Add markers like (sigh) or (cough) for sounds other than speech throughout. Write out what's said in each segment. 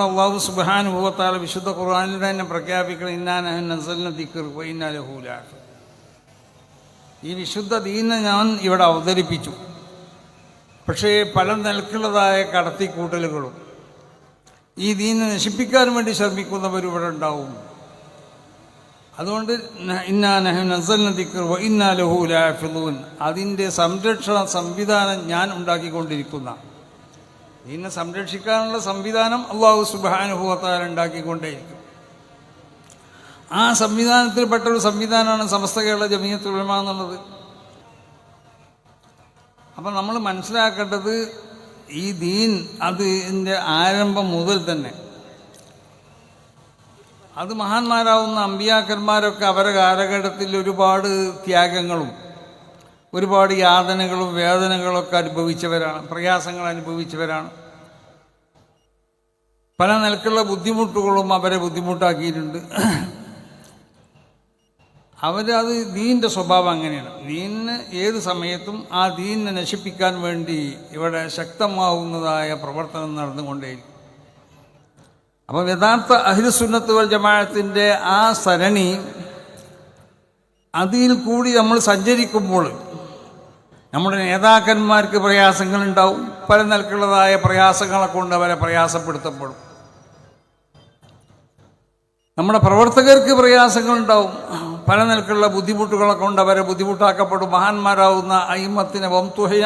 അള്ളാഹു സുബാനുഭവത്താൽ വിശുദ്ധ ഖുർആാനിൽ തന്നെ പ്രഖ്യാപിക്കണം ഈ വിശുദ്ധ ദീനെ ഞാൻ ഇവിടെ അവതരിപ്പിച്ചു. പക്ഷേ പല നിലക്കുള്ളതായ കടത്തിക്കൂട്ടലുകളും ഈ ദീനെ നശിപ്പിക്കാൻ വേണ്ടി ശ്രമിക്കുന്നവർ ഇവിടെ ഉണ്ടാവും. അതുകൊണ്ട് ഇന്നാലഹൂലാഫിദൂൻ അതിന്റെ സംരക്ഷണ സംവിധാനം ഞാൻ ഉണ്ടാക്കിക്കൊണ്ടിരിക്കുന്ന ഇതിനെ സംരക്ഷിക്കാനുള്ള സംവിധാനം അള്ളാഹു സുബാനുഭവത്താൽ ഉണ്ടാക്കിക്കൊണ്ടേയിരിക്കും. ആ സംവിധാനത്തിൽപ്പെട്ട ഒരു സംവിധാനമാണ് സമസ്ത കേരള ജമീയത്തുലമ എന്നുള്ളത്. അപ്പം നമ്മൾ മനസ്സിലാക്കേണ്ടത് ഈ ദീൻ അതിന്റെ ആരംഭം മുതൽ തന്നെ. അത് മഹാന്മാരാവുന്ന അമ്പിയാക്കന്മാരൊക്കെ അവരുടെ കാലഘട്ടത്തിൽ ഒരുപാട് ത്യാഗങ്ങളും ഒരുപാട് യാതനകളും വേദനകളൊക്കെ അനുഭവിച്ചവരാണ് പ്രയാസങ്ങൾ അനുഭവിച്ചവരാണ്. പല നിലക്കുള്ള ബുദ്ധിമുട്ടുകളും അവരെ ബുദ്ധിമുട്ടാക്കിയിട്ടുണ്ട്. അവരത് ദീന്റെ സ്വഭാവം അങ്ങനെയാണ്. ദീനിന് ഏത് സമയത്തും ആ ദീനിനെ നശിപ്പിക്കാൻ വേണ്ടി ഇവിടെ ശക്തമാവുന്നതായ പ്രവർത്തനം നടന്നുകൊണ്ടേയിരിക്കും. അപ്പം യഥാർത്ഥ അഹിരസുന്നത്ത് വൽ ജമാഅത്തിന്റെ ആ സരണി അതിൽ കൂടി നമ്മൾ സഞ്ചരിക്കുമ്പോൾ നമ്മുടെ നേതാക്കന്മാർക്ക് പ്രയാസങ്ങളുണ്ടാവും. പല നിലക്കുള്ളതായ പ്രയാസങ്ങളെ കൊണ്ട് അവരെ പ്രയാസപ്പെടുത്തപ്പെടും. നമ്മുടെ പ്രവർത്തകർക്ക് പ്രയാസങ്ങളുണ്ടാവും. പല നിലക്കുള്ള ബുദ്ധിമുട്ടുകളെ കൊണ്ട് അവരെ ബുദ്ധിമുട്ടാക്കപ്പെടും. മഹാന്മാരാവുന്ന അയിമത്തിന് വംതുഹയ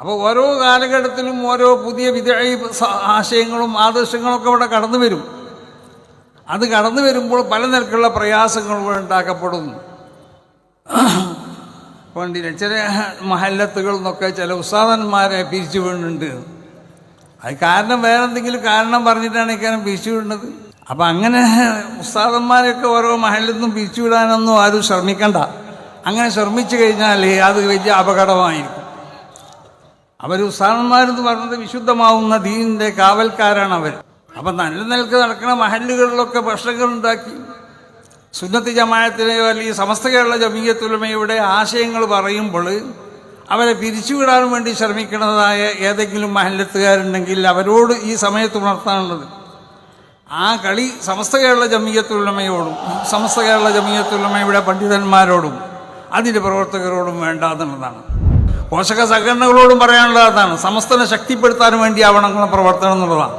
അപ്പോൾ ഓരോ കാലഘട്ടത്തിലും ഓരോ പുതിയ വിധ ആശയങ്ങളും ആദർശങ്ങളൊക്കെ ഇവിടെ കടന്നു വരും അത് കടന്നു വരുമ്പോൾ പല നിരക്കുള്ള പ്രയാസങ്ങൾ ഉണ്ടാക്കപ്പെടും. പണ്ടില്ല ചില മഹല്ലത്തുകളിൽ നിന്നൊക്കെ ചില ഉസ്താദന്മാരെ പിരിച്ചു വീണുണ്ട് അത് കാരണം വേറെ എന്തെങ്കിലും കാരണം പറഞ്ഞിട്ടാണ് ഇക്കാരം പിരിച്ചു വിടുന്നത്. അപ്പം അങ്ങനെ ഉസ്താദന്മാരെയൊക്കെ ഓരോ മഹലിൽ നിന്നും പിരിച്ചു വിടാനൊന്നും ആരും ശ്രമിക്കണ്ട. അങ്ങനെ ശ്രമിച്ചു കഴിഞ്ഞാൽ അത് വലിയ അപകടമായിരിക്കും. അവർ ഉസ്താദന്മാരെന്ന് പറഞ്ഞത് വിശുദ്ധമാവുന്ന ദീനിന്റെ കാവൽക്കാരാണ് അവർ അപ്പം നല്ല നിലയ്ക്ക് നടക്കുന്ന മഹല്ലുകളിലൊക്കെ ഭക്ഷണങ്ങൾ ഉണ്ടാക്കി സുന്നത്തി ജമായത്തിനെയോ അല്ലെങ്കിൽ സമസ്ത കേരള ജമീയത്തുലമയുടെ ആശയങ്ങൾ പറയുമ്പോൾ അവരെ പിരിച്ചുവിടാൻ വേണ്ടി ശ്രമിക്കുന്നതായ ഏതെങ്കിലും മഹല്ലത്തുകാരുണ്ടെങ്കിൽ അവരോട് ഈ സമയത്ത് ഉണർത്താനുള്ളത്. ആ കളി സമസ്ത കേരള ജമീയത്തുലമയോടും സമസ്ത കേരള ജമീയത്തുലമയുടെ പണ്ഡിതന്മാരോടും അതിന്റെ പ്രവർത്തകരോടും വേണ്ട എന്നുള്ളതാണ്. പോഷക സംഘടനകളോടും പറയാനുള്ളതാണ് സമസ്തനെ ശക്തിപ്പെടുത്താൻ വേണ്ടിയാവണം പ്രവർത്തനം എന്നുള്ളതാണ്.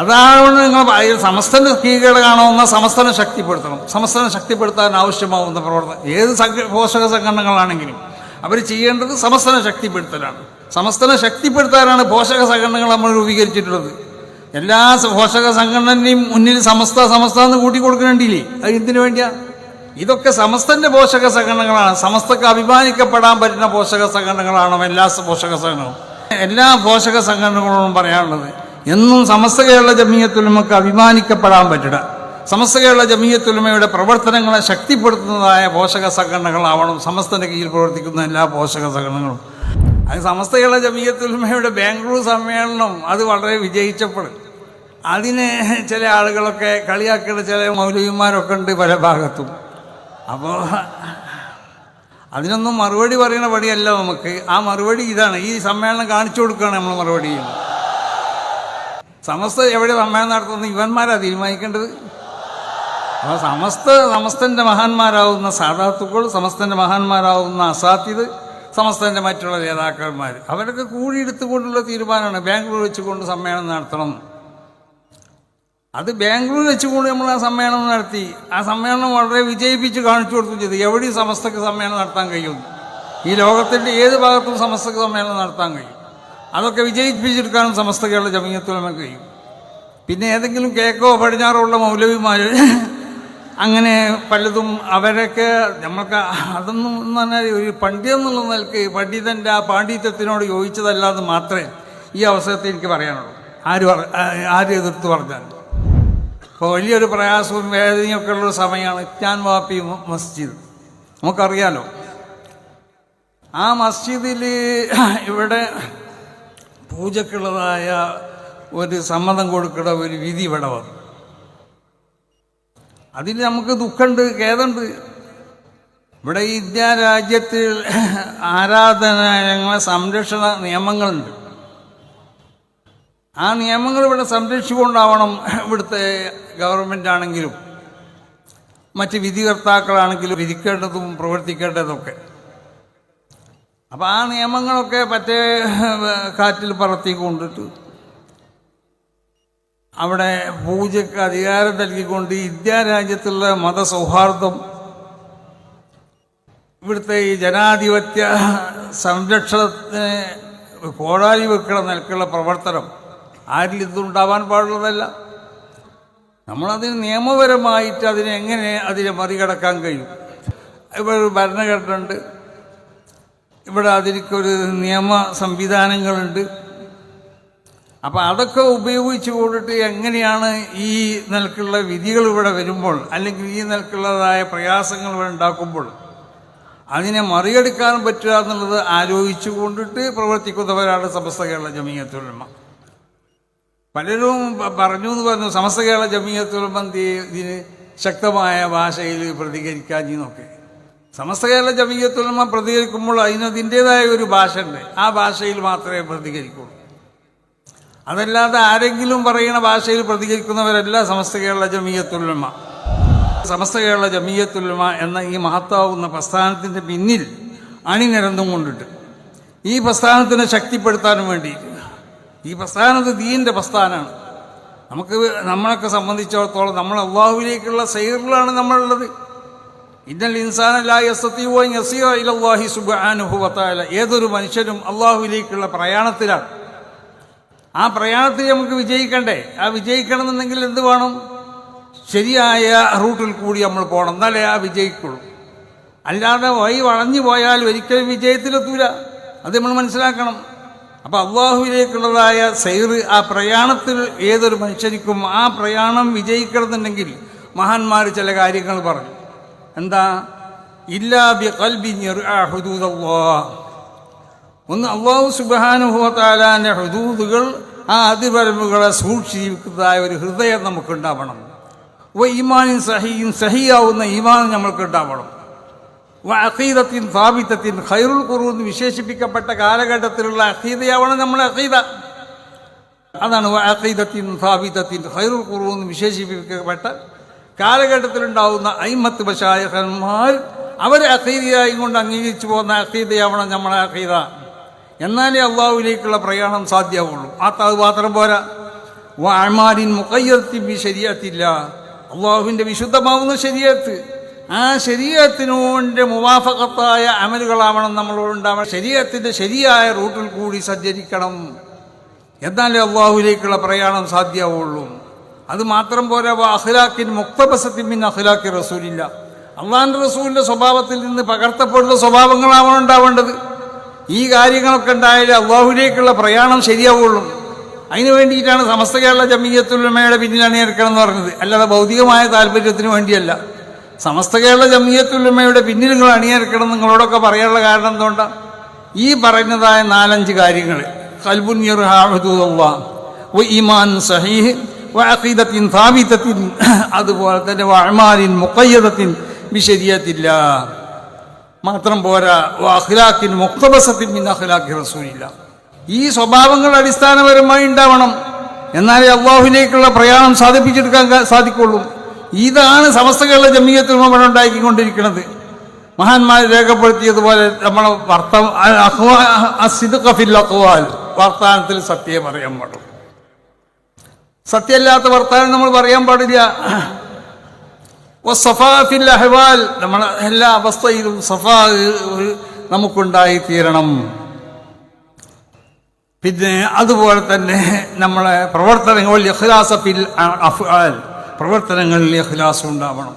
അതാണ് നിങ്ങൾ സമസ്തന്റെ കീഴ് കാണുന്ന സമസ്തനെ ശക്തിപ്പെടുത്തണം. സമസ്തനെ ശക്തിപ്പെടുത്താൻ ആവശ്യമാവുന്ന പ്രവർത്തനം. ഏത് പോഷക സംഘടനകളാണെങ്കിലും അവർ ചെയ്യേണ്ടത് സമസ്തനെ ശക്തിപ്പെടുത്തലാണ്. സമസ്തനെ ശക്തിപ്പെടുത്താനാണ് പോഷക സംഘടനകൾ നമ്മൾ രൂപീകരിച്ചിട്ടുള്ളത്. എല്ലാ പോഷക സംഘടനയും മുന്നിൽ സമസ്ത സമസ്ത എന്ന് കൂട്ടി കൊടുക്കണേണ്ടിയില്ലേ അത് എന്തിനു വേണ്ടിയാ? ഇതൊക്കെ സമസ്തന്റെ പോഷക സംഘടനകളാണ്. സമസ്തക്ക് അഭിമാനിക്കപ്പെടാൻ പറ്റുന്ന പോഷക സംഘടനകളാണ് എല്ലാ പോഷക സംഘടനകളും. എല്ലാ പോഷക സംഘടനകളോടും പറയാനുള്ളത് എന്നും സമസ്ത കേരള ജമീയത്തുലമക്ക് അഭിമാനിക്കപ്പെടാൻ പറ്റില്ല. സമസ്ത കേരള ജമീയത്തുലമയുടെ പ്രവർത്തനങ്ങളെ ശക്തിപ്പെടുത്തുന്നതായ പോഷക സംഘടനകളാവണം സമസ്തന്റെ കീഴിൽ പ്രവർത്തിക്കുന്ന എല്ലാ പോഷക സംഘടനകളും. അത് സമസ്ത കേരള ജമീയത്തുലമയുടെ ബാംഗ്ലൂർ സമ്മേളനം അത് വളരെ വിജയിച്ചപ്പോൾ അതിനെ ചില ആളുകളൊക്കെ കളിയാക്കുന്ന ചില മൗലവിമാരൊക്കെ ഉണ്ട് പല ഭാഗത്തും. അപ്പോൾ അതിനൊന്നും മറുപടി പറയുന്ന പടിയല്ല നമുക്ക്. ആ മറുപടി ഇതാണ്. ഈ സമ്മേളനം കാണിച്ചു കൊടുക്കുകയാണ് നമ്മൾ മറുപടി ചെയ്യുന്നത്. സമസ്ത എവിടെ സമ്മേളനം നടത്തുന്ന? ഇവന്മാരാ തീരുമാനിക്കേണ്ടത്? അപ്പോൾ സമസ്ത സമസ്തന്റെ മഹാന്മാരാവുന്ന സാധാത്തുക്കൾ സമസ്തന്റെ മഹാന്മാരാവുന്ന അസാത്തിത് സമസ്തന്റെ മറ്റുള്ള നേതാക്കന്മാർ. അവരൊക്കെ കൂടിയെടുത്തുകൊണ്ടുള്ള തീരുമാനമാണ്. ബാംഗ്ലൂർ വെച്ചുകൊണ്ട് സമ്മേളനം നടത്തണം. അത് ബാംഗ്ലൂർ വെച്ചുകൊണ്ട് നമ്മൾ ആ സമ്മേളനം നടത്തി. ആ സമ്മേളനം വളരെ വിജയിപ്പിച്ച് കാണിച്ചു കൊടുത്തു ചെയ്തു. എവിടെയും സമസ്തക്ക് സമ്മേളനം നടത്താൻ കഴിയും. ഈ ലോകത്തിന്റെ ഏത് ഭാഗത്തും സമസ്തക്ക് സമ്മേളനം നടത്താൻ കഴിയും. അതൊക്കെ വിജയിപ്പിച്ചെടുക്കാനും സമസ്ത കേരള ജമീയത്തുലമ കഴിയും. പിന്നെ ഏതെങ്കിലും കേക്കോ പടിഞ്ഞാറോ ഉള്ള മൗലവിമാർ (laughs) അങ്ങനെ പലതും അവരൊക്കെ നമ്മൾക്ക് അതൊന്നും എന്ന് പറഞ്ഞാൽ ഒരു പണ്ഡിതം എന്നുള്ള നിലയ്ക്ക് പണ്ഡിതന്റെ ആ പാണ്ഡിത്യത്തിനോട് യോജിച്ചതല്ലാതെ മാത്രമേ ഈ അവസരത്തിൽ എനിക്ക് പറയാനുള്ളൂ. ആര് ആര് എതിർത്ത് പറഞ്ഞാലും. ഇപ്പോൾ വലിയൊരു പ്രയാസവും വേദനയൊക്കെ ഉള്ള സമയമാണ് ഇറ്റാൻ വാപ്പി മസ്ജിദ്. നമുക്കറിയാലോ. ആ മസ്ജിദിൽ (clears throat) ഇവിടെ പൂജക്കുള്ളതായ ഒരു സമ്മതം കൊടുക്കുന്ന ഒരു വിധി ഇവിടെ വന്നു. അതിൽ നമുക്ക് ദുഃഖമുണ്ട് ഖേദമുണ്ട്. ഇവിടെ ഇന്ത്യ രാജ്യത്തിൽ ആരാധനാലയങ്ങളെ സംരക്ഷണ നിയമങ്ങളുണ്ട്. ആ നിയമങ്ങൾ ഇവിടെ സംരക്ഷിച്ചുകൊണ്ടാവണം ഇവിടുത്തെ ഗവൺമെന്റ് ആണെങ്കിലും മറ്റ് വിധികർത്താക്കളാണെങ്കിലും വിധിക്കേണ്ടതും പ്രവർത്തിക്കേണ്ടതൊക്കെ അപ്പോൾ ആ നിയമങ്ങളൊക്കെ മറ്റേ കാറ്റിൽ പറത്തി കൊണ്ടിട്ട് അവിടെ പൂജയ്ക്ക് അധികാരം നൽകിക്കൊണ്ട് ഇന്ത്യ രാജ്യത്തുള്ള മതസൗഹാർദ്ദം ഇവിടുത്തെ ഈ ജനാധിപത്യ സംരക്ഷണത്തിന് കോടാലി വെക്കണ നിലക്കുള്ള പ്രവർത്തനം ആരിൽ ഇതുണ്ടാവാൻ പാടുള്ളതല്ല. നമ്മളതിന് നിയമപരമായിട്ട് അതിനെങ്ങനെ അതിനെ മറികടക്കാൻ കഴിയും? ഇപ്പോൾ ഭരണഘടന ഉണ്ട് ഇവിടെ അതിനൊരു നിയമ സംവിധാനങ്ങളുണ്ട്. അപ്പം അതൊക്കെ ഉപയോഗിച്ച് കൊണ്ടിട്ട് എങ്ങനെയാണ് ഈ നിലക്കുള്ള വിധികൾ ഇവിടെ വരുമ്പോൾ അല്ലെങ്കിൽ ഈ നിലക്കുള്ളതായ പ്രയാസങ്ങൾ ഇവിടെ ഉണ്ടാക്കുമ്പോൾ അതിനെ മറികടക്കാൻ പറ്റുക എന്നുള്ളത് ആലോചിച്ചു കൊണ്ടിട്ട് പ്രവർത്തിക്കുന്നവരാണ് സമസ്ത കേരള ജമീയത്തുലമ പലരും പറഞ്ഞു എന്ന് പറഞ്ഞു സമസ്ത കേരള ജമീയത്തുലമ ഇതിന് ശക്തമായ ഭാഷയിൽ പ്രതികരിക്കാൻ പ്രതികരിക്കാഞ്ഞെന്നൊക്കെ സമസ്ത കേരള ജമീയത്തുലമ പ്രതികരിക്കുമ്പോൾ അതിനതിന്റെതായ ഒരു ഭാഷ ഉണ്ട് ആ ഭാഷയിൽ മാത്രമേ പ്രതികരിക്കുള്ളൂ. അതല്ലാതെ ആരെങ്കിലും പറയുന്ന ഭാഷയിൽ പ്രതികരിക്കുന്നവരല്ല സമസ്ത കേരള ജമീയത്തുലമ. സമസ്ത കേരള ജമീയത്തുലമ എന്ന ഈ മഹത്താവുന്ന പ്രസ്ഥാനത്തിന്റെ പിന്നിൽ അണിനിരന്നും കൊണ്ടിട്ട് ഈ പ്രസ്ഥാനത്തിനെ ശക്തിപ്പെടുത്താനും വേണ്ടിയിട്ട് ഈ പ്രസ്ഥാനത്ത് ദീന്റെ പ്രസ്ഥാനമാണ്. നമുക്ക് നമ്മളൊക്കെ സംബന്ധിച്ചിടത്തോളം നമ്മൾ അള്ളാഹുവിലേക്കുള്ള സൈറിലാണ് നമ്മളുള്ളത്. ഇന്നൽ ഏതൊരു മനുഷ്യനും അള്ളാഹുവിലേക്കുള്ള പ്രയാണത്തിലാണ്. ആ പ്രയാണത്തിൽ നമുക്ക് വിജയിക്കണ്ടേ? ആ വിജയിക്കണമെന്നുണ്ടെങ്കിൽ എന്ത് വേണം? ശരിയായ റൂട്ടിൽ കൂടി നമ്മൾ പോകണം. എന്നാലേ ആ വിജയിക്കുള്ളൂ. അല്ലാതെ വഴി വളഞ്ഞു പോയാൽ ഒരിക്കലും വിജയത്തിലെത്തൂല. അത് നമ്മൾ മനസ്സിലാക്കണം. അപ്പോൾ അള്ളാഹുവിലേക്കുള്ളതായ സൈറ് ആ പ്രയാണത്തിൽ ഏതൊരു മനുഷ്യനിക്കും ആ പ്രയാണം വിജയിക്കണമെന്നുണ്ടെങ്കിൽ മഹാന്മാർ ചില കാര്യങ്ങൾ പറഞ്ഞു. എന്താ? ഇല്ലാ ബി കൽബി ഒന്ന് അള്ളാഹു സുബാനുഭവത്താലാന്റെ ഹുദൂദുകൾ ആ അതിപരമ്പുകളെ സൂക്ഷിക്കുന്നതായ ഒരു ഹൃദയം നമുക്കുണ്ടാവണം. വ ഈമാനിൻ സഹിയും സഹിയാവുന്ന ഈമാൻ നമ്മൾക്കുണ്ടാവണം. അഖീദത്തിൻ സ്ഥാപിത്തത്തിൻ ഖൈറുൽ ഖുറൂൻ എന്ന് വിശേഷിപ്പിക്കപ്പെട്ട കാലഘട്ടത്തിലുള്ള അഖീദയാവണം നമ്മളെ അഖീദ. അതാണ് വ അഖീദത്തിൻ സ്ഥാപിത്തത്തിൻ ഖൈറുൽ ഖുറൂൻ എന്ന് വിശേഷിപ്പിക്കപ്പെട്ട കാലഘട്ടത്തിലുണ്ടാവുന്ന അയിമത്ത് ബഷായഹന്മാർ അവരെ അഖീദയായി കൊണ്ട് അംഗീകരിച്ചു പോകുന്ന അഖീദയാവണം നമ്മുടെ അഖീദ. എന്നാലേ അള്ളാഹുവിലേക്കുള്ള പ്രയാണം സാധ്യമാവുള്ളൂ. ആ അത് മാത്രം പോരാ. വാഴ്മാരിൻ മുക്കയ്യത്തി ശരിയാത്തില്ല അള്ളാഹുവിന്റെ വിശുദ്ധമാവുന്ന ശരീരത്ത് ആ ശരീരത്തിനോണ്ട് മുവാഫകത്തായ അമലുകളാവണം നമ്മളോടുണ്ടാവണം ശരീരത്തിന്റെ ശരിയായ റൂട്ടിൽ കൂടി സഞ്ചരിക്കണം. എന്നാലേ അള്ളാഹുവിലേക്കുള്ള പ്രയാണം സാധ്യമാവുള്ളൂ. അത് മാത്രം പോരാ അഹ്ലാഖിൻ മുക്തബസത്തിൻ അഖിലാക്കി റസൂലില്ല. അള്ളാഹിന്റെ റസൂലിന്റെ സ്വഭാവത്തിൽ നിന്ന് പകർത്തപ്പെടുന്ന സ്വഭാവങ്ങളാവണം ഉണ്ടാവേണ്ടത്. ഈ കാര്യങ്ങളൊക്കെ ഉണ്ടായാലേ അള്ളാഹുലേക്കുള്ള പ്രയാണം ശരിയാവുള്ളൂ. അതിനു വേണ്ടിയിട്ടാണ് സമസ്ത കേരള ജമീയത്തുലമയുടെ പിന്നിലാണ് നിൽക്കണമെന്ന് പറഞ്ഞത്. അല്ലാതെ ഭൗതികമായ താല്പര്യത്തിന് വേണ്ടിയല്ല. സമസ്ത കേരള ജമീയത്തുലമയുടെ പിന്നിൽ നിങ്ങൾ അണിയറക്കണം നിങ്ങളോടൊക്കെ പറയാനുള്ള കാരണം എന്തുകൊണ്ടാണ് ഈ പറയുന്നതായ നാലഞ്ച് കാര്യങ്ങൾ കൽബുൻ ഇമാൻ സഹീഹ് വഅഖീദത്തിൻ സാമിത്തത്തിൻ അതുപോലെ തന്നെ വഅമാലിൻ മുഖയ്യദത്തിൻ വിശരിയത്തില്ല മാത്രം പോരാ അഖിലാക്കിൻ മുക്തബസത്തിൻ മിൻ അഖിലാഖി റസൂലില്ല ഈ സ്വഭാവങ്ങൾ അടിസ്ഥാനപരമായി ഉണ്ടാവണം എന്നാലേ അള്ളാഹുവിലേക്കുള്ള പ്രയാണം സാധിപ്പിച്ചെടുക്കാൻ സാധിക്കുള്ളൂ ഇതാണ് സമസ്ത കേരള ജമീയത്തിൽ നമ്മൾ ഉണ്ടാക്കിക്കൊണ്ടിരിക്കുന്നത് മഹാന്മാർ രേഖപ്പെടുത്തിയതുപോലെ നമ്മൾ വർത്ത അഖ്വാൽ വർത്താനത്തിൽ സത്യം പറയാൻ പാടും സത്യമല്ലാത്ത വർത്താനം നമ്മൾ പറയാൻ പാടില്ല. സഫാഫിൽ അഹ്വാൽ നമ്മൾ എല്ലാ അവസ്ഥയിലും സഫാ നമുക്കുണ്ടായി തീരണം പിന്നെ അതുപോലെ തന്നെ നമ്മളെ പ്രവർത്തനങ്ങളിൽ ഇഖ്ലാസഫിൽ അഫ്ആൽ പ്രവർത്തനങ്ങളിൽ ഇഖ്ലാസ് ഉണ്ടാവണം.